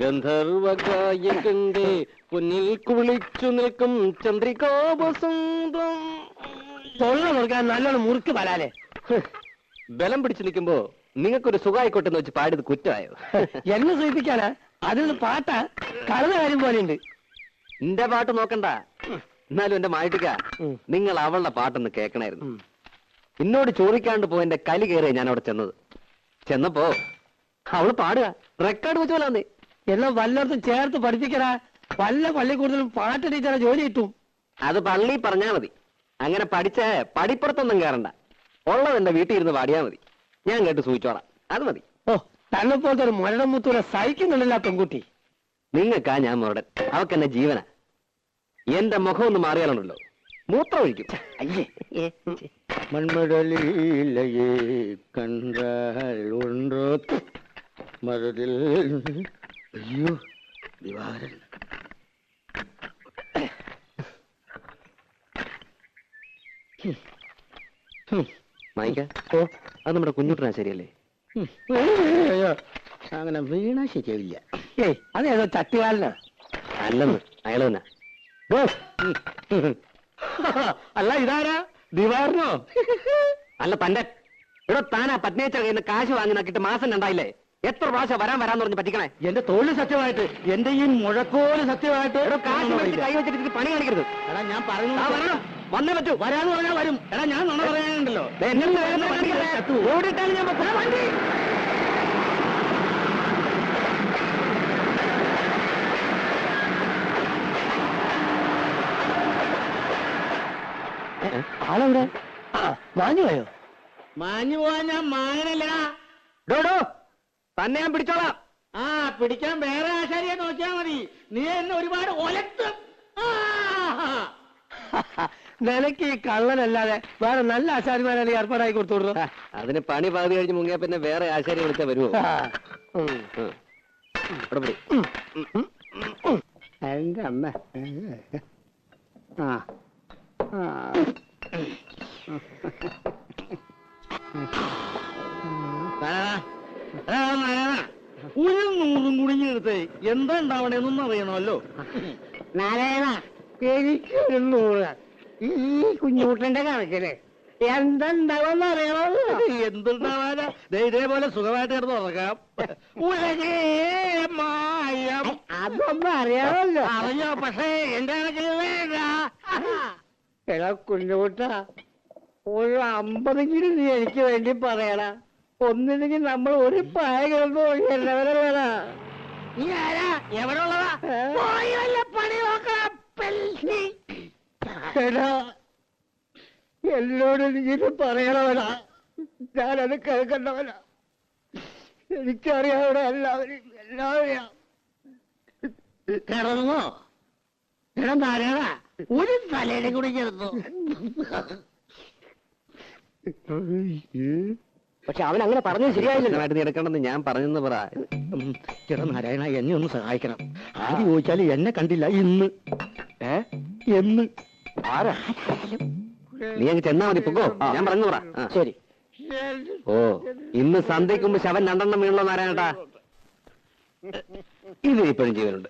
ഗന്ധർവകായകന്റെ പൊന്നിൽ കുളിച്ചു നിൽക്കും ചന്ദ്രികാപസുന്ദം തൊള്ള നോക്കാൻ നല്ലോണം മുറുക്ക് വരാലേ ബലം പിടിച്ചു നിൽക്കുമ്പോ നിങ്ങൾക്കൊരു സുഖമായിക്കോട്ടെ എന്ന് വെച്ച് പാടിയത് കുറ്റമായോ? എന്നെ സൂചിപ്പിക്കാനാ? അതിൽ പാട്ട കളന്ന കാര്യം പോലെ ഉണ്ട് എന്റെ പാട്ട് നോക്കണ്ട. എന്നാലും എന്റെ മായിട്ടിക്ക നിങ്ങൾ അവളുടെ പാട്ടൊന്ന് കേൾക്കണായിരുന്നു. എന്നോട് ചോദിക്കാണ്ട് പോയി എന്റെ കലി കയറിയ ഞാൻ അവിടെ ചെന്നത്. ചെന്നപ്പോ അവൾ പാടുക. റെക്കോർഡ് വെച്ച് പോലാന്നേ. എല്ലാം വല്ലയിടത്തും ചേർത്ത് പഠിപ്പിക്കടാ. വല്ല പള്ളിക്കൂടുതലും പാട്ട് ടീച്ചറെ ജോലി കിട്ടും. അത് പള്ളി പറഞ്ഞാ മതി. അങ്ങനെ പഠിച്ച പടിപ്പുറത്തൊന്നും കേറണ്ട. ഉള്ളത് എന്റെ വീട്ടിൽ ഇരുന്ന് പാടിയാ മതി. ഞാൻ കേട്ട് സൂചിച്ചോളാം. അത് മതി. ഓ തന്നെ പോലത്തെ ഒരു മുരടം മുത്തൂരെ സഹിക്കുന്നുണ്ടല്ല പെൺകുട്ടി. നിങ്ങൾക്കാ ഞാൻ മുരടൻ. അവക്ക് എന്നെ ജീവന. എന്റെ മുഖം ഒന്ന് മാറിയാലുണ്ടല്ലോ. മൂത്രം ഒഴിക്കും അയ്യേ. മൺമടലിലയെ കണ്ടാൽ ഒன்றോ മരതിൽ അയ്യോ ദിവാകരൻ. മായിക്ക ഓ. അത് നമ്മുടെ കുഞ്ഞുട്ടനാ ശരിയല്ലേ? അങ്ങനെ വീണാ ശരിയാവില്ല. ഏയ് അതേതോ ചട്ടുകാലനാ അല്ലെന്ന് അയാൾ തന്നെ. അല്ല ഇതാരാ? ദിവാറിനോ അല്ല തന്റെ ഇവിടെ താനാ പത്നിയച്ച കയ്യിൽ നിന്ന് കാശ് വാങ്ങി നോക്കിയിട്ട് മാസം രണ്ടായില്ലേ? എത്ര പ്രാവശ്യം വരാൻ വരാന്ന് പറഞ്ഞ് പറ്റിക്കണേ? എന്റെ തൊഴിൽ സത്യമായിട്ട് എന്റെ ഈ മുഴക്കോൽ സത്യമായിട്ട് എടോ കാശ് വെച്ച് കൈ വെച്ചിട്ട് പണി കാണിക്കരുത്. എടാ ഞാൻ പറഞ്ഞു. വന്നേ പറ്റൂ. വരാന്ന് പറഞ്ഞാൽ വരും. എടാ ഞാൻ നുണ പറയാനുണ്ടല്ലോ. ഓടിയിട്ടാണ് ഞാൻ. ആളെവിടെ? മാഞ്ഞു പോയോ? മാഞ്ഞു പോവാൻ ഞാൻ മാങ്ങനല്ല ഡോ, ഡോ. തന്നെ ഞാൻ പിടിച്ചോളാം. ആ പിടിക്കാൻ വേറെ ആശാരിയെ നോക്കിയാ മതി. നീ എന്നെ ഒരുപാട് ഒലത്തും. നിനക്ക് ഈ കള്ളനല്ലാതെ വേറെ നല്ല ആശാരിമാരെ ഏർപ്പാടായി കൊടുത്തോളൂ അതിന് പണി പകുതി കഴിഞ്ഞ് മുങ്ങിയ പിന്നെ വേറെ ആശാരി വിളിച്ചാ വരുമോ. എന്റെ അമ്മ. ആ. ആ. ഒരു നൂറും കുടുങ്ങിയെടുത്ത് എന്താ ഉണ്ടാവണേന്നൊന്നും അറിയണമല്ലോ. നാരായണ എനിക്കൊരു നൂറ്. ഈ കുഞ്ഞുകുട്ടന്റെ കണക്കിൽ എന്തുണ്ടാവാന്ന് അറിയണോ എന്തുണ്ടാവാനാ? ഇതേപോലെ സുഖമായിട്ട് കിടന്ന് ഉറക്കാം ഉലകേ മായം. അതൊന്നും അറിയാമല്ലോ അറിയോ പക്ഷേ എന്റെ കണക്കിൽ വേണ്ട. എടാ കുഞ്ഞുകുട്ട ഒരു അമ്പതെങ്കിലും നീ എനിക്ക് വേണ്ടി പറയണ ഒന്നില്ലെങ്കിൽ നമ്മൾ ഒരു പായ കിടന്നു എന്നവരെ വേണ നീ ആരാ? എവിടെ ഉള്ളതാ പോയി വല്ല പണി നോക്കണം പെൽസി. എടാ എന്നോട് നീ പറയണവനാ. ഞാനത് കേൾക്കണ്ടവനാ. എനിക്കറിയാവിടെ എല്ലാവരും എല്ലാവരെയും കിടന്നോ? ഒരു തലയുടെ കൂടി കിടന്നു? പക്ഷെ അവൻ അങ്ങനെ പറഞ്ഞത് നീ എടുക്കണമെന്ന് ഞാൻ പറഞ്ഞെന്ന് പറ. ചേട്ടാ നാരായണ എന്നെ ഒന്ന് സഹായിക്കണം. ആര് ചോദിച്ചാൽ എന്നെ കണ്ടില്ല. ഇന്ന്. ഏ? എന്ന് ആരാ? നീ അങ്ങ് ചെന്നാ മതി പൊക്കോ. ഞാൻ പറഞ്ഞു പറ. ശരി. ഓ ഇന്ന് സന്ധ്യയ്ക്ക് മുമ്പ് ശവൻ രണ്ടെണ്ണം വീണല്ലോ നാരായണട്ടാ. ഇത് ഇപ്പോഴും ജീവനുണ്ട്.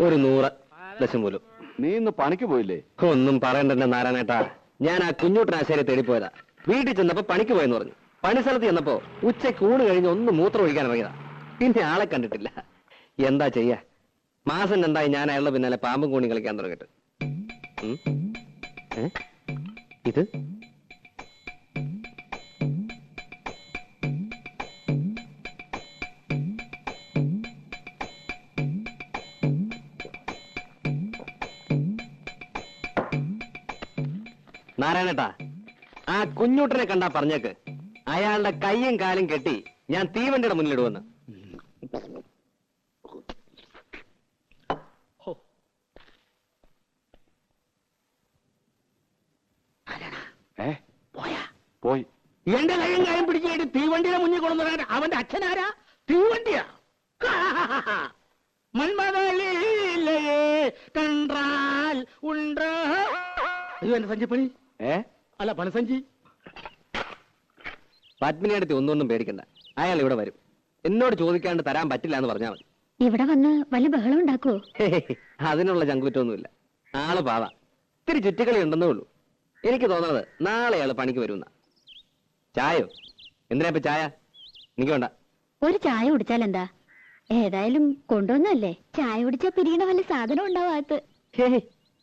ഒരു നൂറ് ദശമൂലം നീ ഇന്ന് പണിക്ക് പോയില്ലേ? ഒന്നും പറയണ്ടെന്നെ നാരായണേട്ടാ. ഞാൻ ആ കുഞ്ഞൂട്ടനാശാരി തേടിപ്പോയതാ വീട്ടിൽ ചെന്നപ്പോ പണിക്ക് പോയെന്ന് പറഞ്ഞു. പണിസ്ഥലത്ത് ചെന്നപ്പോ ഉച്ചയ്ക്ക് ഊണ് കഴിഞ്ഞ് ഒന്ന് മൂത്രം ഒഴിക്കാൻ ഇറങ്ങിയതാ. പിന്നെ ആളെ കണ്ടിട്ടില്ല. എന്താ ചെയ്യാ? മാസം രണ്ടായി ഞാൻ അയാളുടെ പിന്നാലെ പാമ്പും കൂണി കളിക്കാൻ തുടങ്ങിട്ട് ഇത്? നാരായണേട്ടാ ആ കുഞ്ഞൂട്ടനെ കണ്ടാ പറഞ്ഞേക്ക്. അയാളുടെ കൈയും കാലും കെട്ടി ഞാൻ തീവണ്ടിയുടെ മുന്നിലിടുവെന്ന്. പോയി? എന്റെ കൈയും കാര്യം പിടിച്ചിട്ട് തീവണ്ടിയുടെ മുന്നിൽ കൊണ്ടുവരാൻ അവന്റെ അച്ഛനാരാ തീവണ്ടിയാ? മന്മതലേ കണ്ടാൽ ഉണ്ടോ? അയ്യോ എന്റെ സഞ്ചിപ്പണി ഏ? അല്ല പണസഞ്ചി പത്മിനിയടുത്ത് ഒന്നൊന്നും പേടിക്കണ്ട. അയാൾ ഇവിടെ വരും. എന്നോട് ചോദിക്കാണ്ട് തരാൻ പറ്റില്ല എന്ന് പറഞ്ഞാൽ മതി. ഇവിടെ വന്ന് വല്ല ബഹളം ഉണ്ടാക്കുവോ? അതിനുള്ള ചങ്കുറ്റൊന്നുമില്ല ആൾ പാവ. ഇത്തിരി ചുറ്റിക്കളി ഉണ്ടെന്നേ ഉള്ളൂ. എനിക്ക് തോന്നുന്നത് നാളെ ആൾ പണിക്ക് വരുന്ന ചായോ? എന്തിനാ ഇപ്പൊ ചായ? എനിക്ക് വേണ്ട. ഒരു ചായ കുടിച്ചാൽ എന്താ? ഏതായാലും കൊണ്ടുവന്നല്ലേ ചായ കുടിച്ചാ പിരിയണ വല്ല സാധനം ഉണ്ടാവാത്ത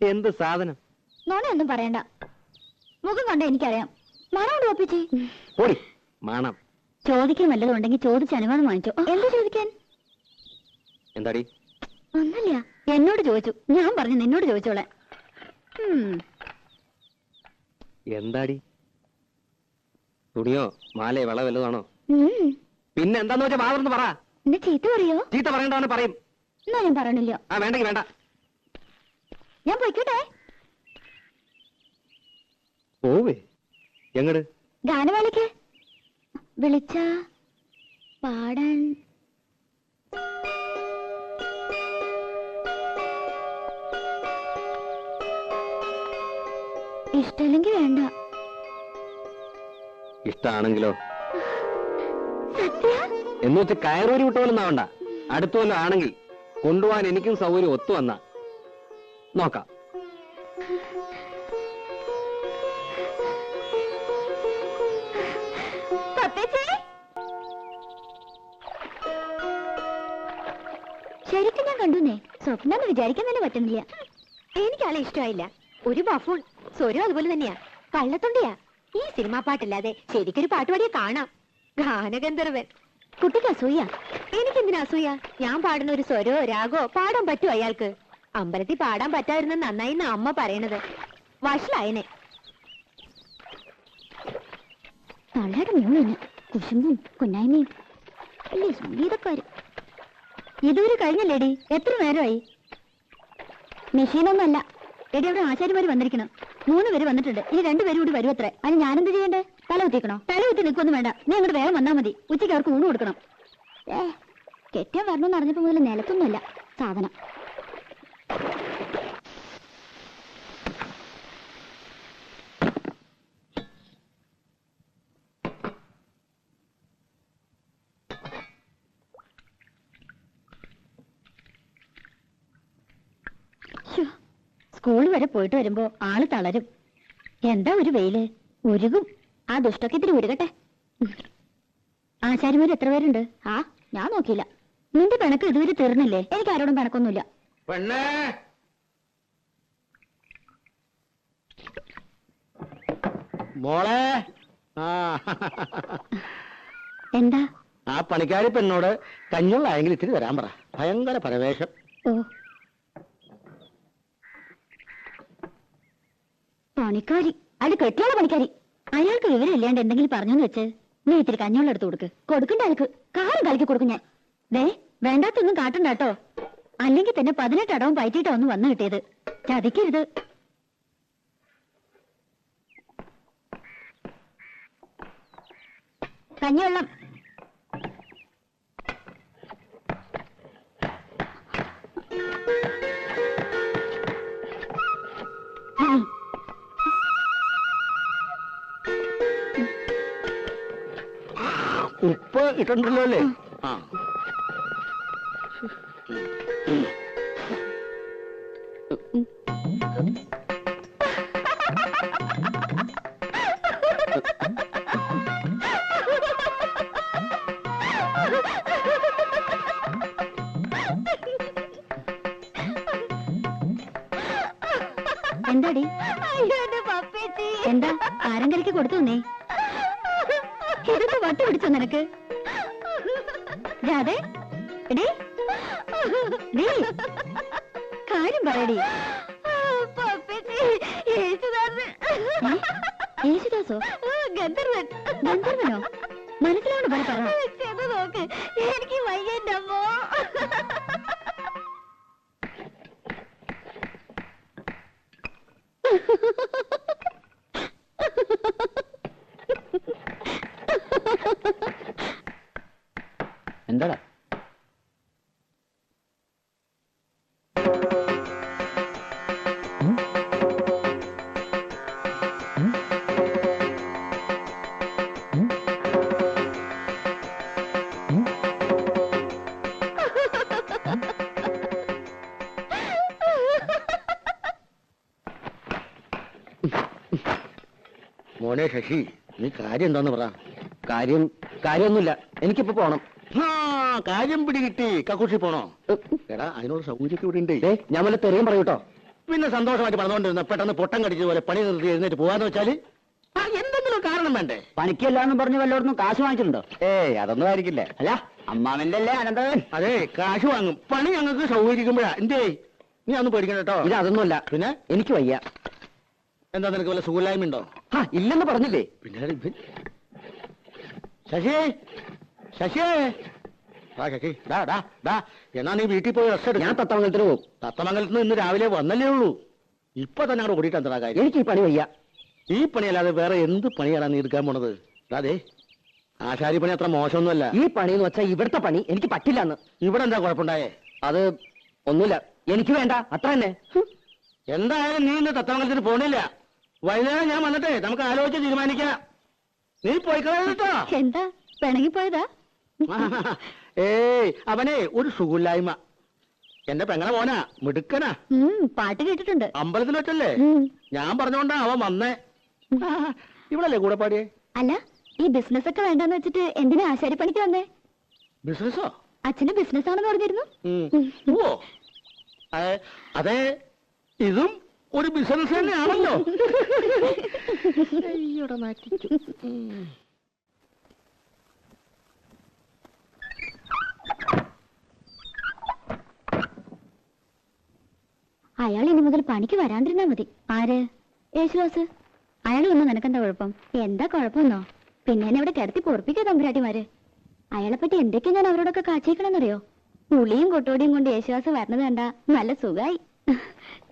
എന്ത് സാധനം? നോണയൊന്നും പറയണ്ട. മുഖം കണ്ട എനിക്കറിയാം. മണം ഒപ്പിച്ചേ ഓടി. മണം. ചോദിക്കാൻ വല്ലതും ഉണ്ടെങ്കിൽ ചോദിച്ച് അനുവാദം വാങ്ങിച്ചോ. എന്താ ചോദിക്കാൻ? എന്താടി? ഒന്നല്ല എന്നോട് ചോദിച്ചു. ഞാൻ പറഞ്ഞു നിന്നോട് ചോദിച്ചോളെ എന്താടി? തുണിയോ മാലയോ വള വല്ലതാണോ പിന്നെ എന്താന്ന് വെച്ചാ മാതർന്ന് പറ. എന്നെ ചീത്ത പറയോ? ചീത്ത പറയണ്ടവനെ പറയും. എന്നാ ഞാൻ പറയണില്ല. ആ വേണ്ടെങ്കിൽ വേണ്ട. ഞാൻ പോയിക്കോട്ടെ. പോവേ. എങ്ങട്? ഗാനമേളയ്ക്ക്. വിളിച്ച പാടാൻ. ഇഷ്ടല്ലെങ്കിൽ വേണ്ട. ഇഷ്ടാണെങ്കിലോ? സത്യ? എന്ന് വെച്ച് കയറൂരി വിട്ടോലും ആവണ്ട. അടുത്ത വല്ലതും ആണെങ്കിൽ കൊണ്ടുപോകാൻ എനിക്കും സൗകര്യം ഒത്തു വന്ന. നോക്കാം. എന്ന് വിചാരിക്കാൻ തന്നെ പറ്റുന്നില്ല. എനിക്ക് ആളെ ഇഷ്ടമായില്ല. ഒരു ബഫൂൺ സ്വരം അതുപോലെ തന്നെയാ. കള്ളത്തൊണ്ടിയാ. ഈ സിനിമാ പാട്ടില്ലാതെ ശരിക്കൊരു പാട്ടുപാടിയെ കാണാം. ഗാനഗന്ധർവൻ. കുട്ടിക്ക് അസൂയ. എനിക്കെന്തിനാ അസൂയ? ഞാൻ പാടുന്ന ഒരു സ്വരോ രാഗോ പാടാൻ പറ്റുമോ അയാൾക്ക്. അമ്പലത്തിൽ പാടാൻ പറ്റാതിരുന്ന നന്നായി അമ്മ പറയണത്. വഷളായനെ. തള്ളയുടെ മൂന്ന് കുശുമ്പും കുന്നായ്മയും. സംഗീതക്കാര്. ഇതുവരെ കഴിഞ്ഞല്ലേടി? എത്ര നേരമായി? മെഷീനൊന്നുമല്ല. എടി അവിടെ ആശാരിമാര് വന്നിരിക്കണം. മൂന്ന് പേര് വന്നിട്ടുണ്ട്. ഇനി രണ്ടുപേരും കൂടി വരും അത്രേ അതിന് ഞാനെന്ത് ചെയ്യണ്ടേ? തല കുത്തിക്കണോ? തല കുത്തി നിൽക്കൊന്നും വേണ്ട. നീ അങ്ങോട്ട് വേഗം വന്നാൽ മതി. ഉച്ചയ്ക്ക് അവർക്ക് ഊണ് കൊടുക്കണം. ഏ കെട്ടിയാൻ വരണമെന്ന് അറിഞ്ഞപ്പോ മുതൽ നിലത്തൊന്നുമല്ല. സാധനം. സ്കൂൾ വരെ പോയിട്ട് വരുമ്പോ ആൾ തളരും. എന്താ ഒരു വെയിൽ? ഉരുകും. ആ ദുഷ്ടൊക്കെ ഇത്തിരി ഉരുകട്ടെ. ഉം. ആശാരിമാര് എത്ര പേരുണ്ട്? ആ ഞാൻ നോക്കിയില്ല. നിന്റെ പിണക്ക് ഇതുവരെ തീർന്നില്ലേ? എനിക്ക് ആരോടും പിണക്കൊന്നുമില്ല. പെണ്ണേ! മോളെ! എന്താ? ആ പണിക്കാരി പെണ്ണോട് കഞ്ഞുള്ളായെങ്കിൽ ഇത്തിരി വരാൻ പറ. ഭയങ്കര പരവേശം. ഓ പണിക്കാരി. അയാൾ കെട്ടിയാണ് പണിക്കാരി. അയാൾക്ക് വിവരമില്ലാണ്ട് എന്തെങ്കിലും പറഞ്ഞെന്ന് വെച്ച് നീ ഇത്തിരി കഞ്ഞോളം എടുത്ത് കൊടുക്ക്. കൊടുക്കണ്ട അയാൾക്ക്. കാറും കളിക്ക് കൊടുക്കും ഞാൻ. ദേ വേണ്ടാത്തൊന്നും കാട്ടണ്ട കേട്ടോ. അല്ലെങ്കിൽ തന്നെ പതിനെട്ട് അടവും പയറ്റിട്ടോ ഒന്ന് വന്നു കിട്ടിയത്. ചതിക്കരുത്. കഞ്ഞിവെള്ളം. ഉപ്പ് അല്ലേ? ആ. രാധേ എടീ. കാര്യം പറയടി. ഏ? യേശുദാസോ? ഗന്ധർവൻ. ഗന്ധർവനോ? മനസ്സിലാണ് പറ. പറ നോക്ക്. എനിക്ക് കണ്ടടാ മോനെ ശശി നീ കാര്യം എന്താന്ന് പറ. കാര്യം കാര്യമൊന്നുമില്ല. എനിക്കിപ്പോ പോണം. കാര്യം പിടികിട്ടി കക്കൂഷി പോണോ? എടാ അതിനോട് സൗകര്യമൊക്കെ ഇവിടെ ഉണ്ട് ഞാൻ വല്ല തെറിയും പറയൂട്ടോ പിന്നെ സന്തോഷമായിട്ട് പറഞ്ഞുകൊണ്ടിരുന്ന പെട്ടെന്ന് പൊട്ടം കടിച്ചത് പോലെ പണി നിർത്തി എഴുന്നേറ്റ് പോവാന്ന് വെച്ചാൽ? എന്തെങ്കിലും കാരണം വേണ്ടേ? പണിക്കല്ലാന്ന് പറഞ്ഞു വല്ലോടൊന്നും കാശ് വാങ്ങിച്ചിട്ടുണ്ടോ? ഏയ് അതൊന്നും ആയിരിക്കില്ല. അല്ല അമ്മാവന്റെ അല്ലേ അനന്തവൻ അതെ കാശ് വാങ്ങും. പണി ഞങ്ങൾക്ക് സൗകര്യക്കുമ്പോഴാ. എന്തേ? നീ അന്ന് പേടിക്കണം കേട്ടോ. ഇത് അതൊന്നുമല്ല. പിന്നെ? എനിക്ക് വയ്യ. എന്താ നിനക്ക് വല്ല സുഖമില്ലായ്മ ഉണ്ടോ ആ ഇല്ലെന്ന് പറഞ്ഞില്ലേ. പിന്നെ ശശി ശശി ആ ശശി! ഡാ ഡാ ഡാ എന്നാ നീ വീട്ടിൽ പോയി റെസ്റ്റ് ഞാൻ എടുക്കാം തത്തമംഗലത്തിന് പോകും. തത്തമംഗലത്തിന് നിന്ന് ഇന്ന് രാവിലെ വന്നല്ലേ ഉള്ളൂ. ഇപ്പൊ തന്നെ അവിടെ ഓടിയിട്ട് എന്താ കാര്യം. എനിക്ക് ഈ പണി വയ്യ. ഈ പണിയല്ലാതെ വേറെ എന്ത് പണിയാണ് നീ എടുക്കാൻ പോണത്? അതെ ആശാരി പണി അത്ര മോശമൊന്നുമല്ല. ഈ പണി എന്ന് വെച്ചാൽ ഇവിടുത്തെ പണി എനിക്ക് പറ്റില്ലെന്ന്. ഇവിടെ എന്താ കുഴപ്പമുണ്ടായേ? അത് ഒന്നുമില്ല. എനിക്ക് വേണ്ട. അത്ര തന്നെ. എന്തായാലും നീ ഇന്ന് തത്തമംഗലത്തിന് പോണില്ല. വൈകുന്നേരം ഞാൻ വന്നിട്ടേ നമുക്ക് ആലോചിച്ച് തീരുമാനിക്കാം. നീ പോയി എന്താ? പിണങ്ങി പിണങ്ങിപ്പോയതാ ഏയ് അവനെ ഒരു സുഖമില്ലായ്മ. എന്റെ പെങ്ങളെ മോനാ മിടുക്കനാ. ഉം, പാട്ട് കേട്ടിട്ടുണ്ട്. അമ്പലത്തിൽ വെച്ചല്ലേ? ഉം. ഞാൻ പറഞ്ഞോണ്ടാ അവൻ വന്നേ. ആ, ഇവിടല്ലേ കൂടെ പാടിയേ? അല്ല ഈ ബിസിനസ് ഒക്കെ വേണ്ടെന്ന് വെച്ചിട്ട് എന്തിനാ ആശാരിപ്പണിക്ക് വന്നേ? ബിസിനസ്സോ അച്ഛന് ബിസിനസ് ആണെന്ന് പറഞ്ഞിരുന്നു. ഉം. അതെ അതെ ഇതും ഒരു ബിസിനസ് തന്നെയാണല്ലോ. അയ്യോടെ നാറ്റിച്ചു. ഉം. അയാൾ ഇനി മുതൽ പണിക്ക് വരാണ്ടിരുന്നാ മതി. ആര്? യേശുദാസ് അയാൾ വന്നു? നിനക്കെന്താ കുഴപ്പം? എന്താ കുഴപ്പമെന്നോ? പിന്നെ എന്നെ ഇവിടെ കിടത്തി പൊറപ്പിക്കാ തമ്പുരാട്ടിമാര്. അയാളെ പറ്റി എന്തൊക്കെയാ ഞാൻ അവരോടൊക്കെ കാച്ചിക്കണമെന്നറിയോ പുളിയും കൊട്ടോടിയും കൊണ്ട് യേശുദാസ് വരണത് കണ്ട നല്ല സുഖായി.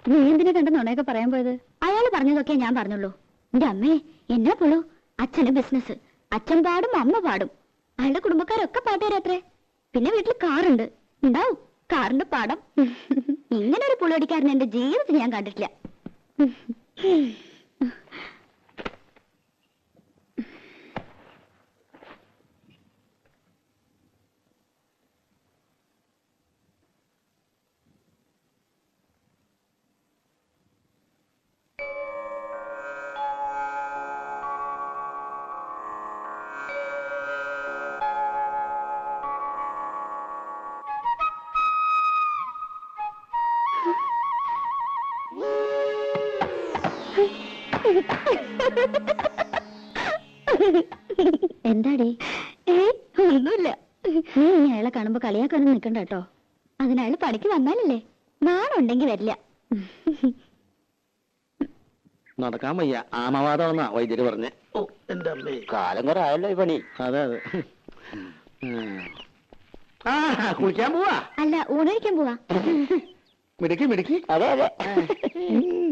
നീ എന്തിനെ കണ്ട നുണയൊക്കെ പറയാൻ പോയത്? അയാൾ പറഞ്ഞതൊക്കെ ഞാൻ പറഞ്ഞുള്ളൂ. എന്റെ അമ്മേ എന്നാ പുളു? അച്ഛന് ബിസിനസ്. അച്ഛൻ പാടും അമ്മ പാടും. അയാളുടെ കുടുംബക്കാരൊക്കെ പാട്ടുകാരത്രേ പിന്നെ വീട്ടിൽ കാറുണ്ട്. ഉണ്ടാവും. കാറിന്റെ പാടം. ഇങ്ങനെ ഒരു പുളിയടിക്കാരൻ എന്റെ ജീവിതത്തിൽ ഞാൻ കണ്ടിട്ടില്ല. എന്താടി? ഒന്നുമില്ല. നീ ഇനി അയാളെ കാണുമ്പോ കളിയാക്കാനും നിക്കണ്ട കേട്ടോ. അതിനയാൾ പണിക്ക് വന്നാലല്ലേ? നാണുണ്ടെങ്കി വരില്ല. നടക്കാൻ വയ്യ. ആമവാദമെന്നാ വൈദ്യര് പറഞ്ഞേ. ഓ എന്റെ അമ്മേ കാലം കുറെ ആയല്ലോ ഈ പണി. അതെ അതെ. ആ കുളിക്കാൻ പോവാ. അല്ല ഊണഴിക്കാൻ പോവാ. മിടുക്കി മിടുക്കി. അതെ അതെ.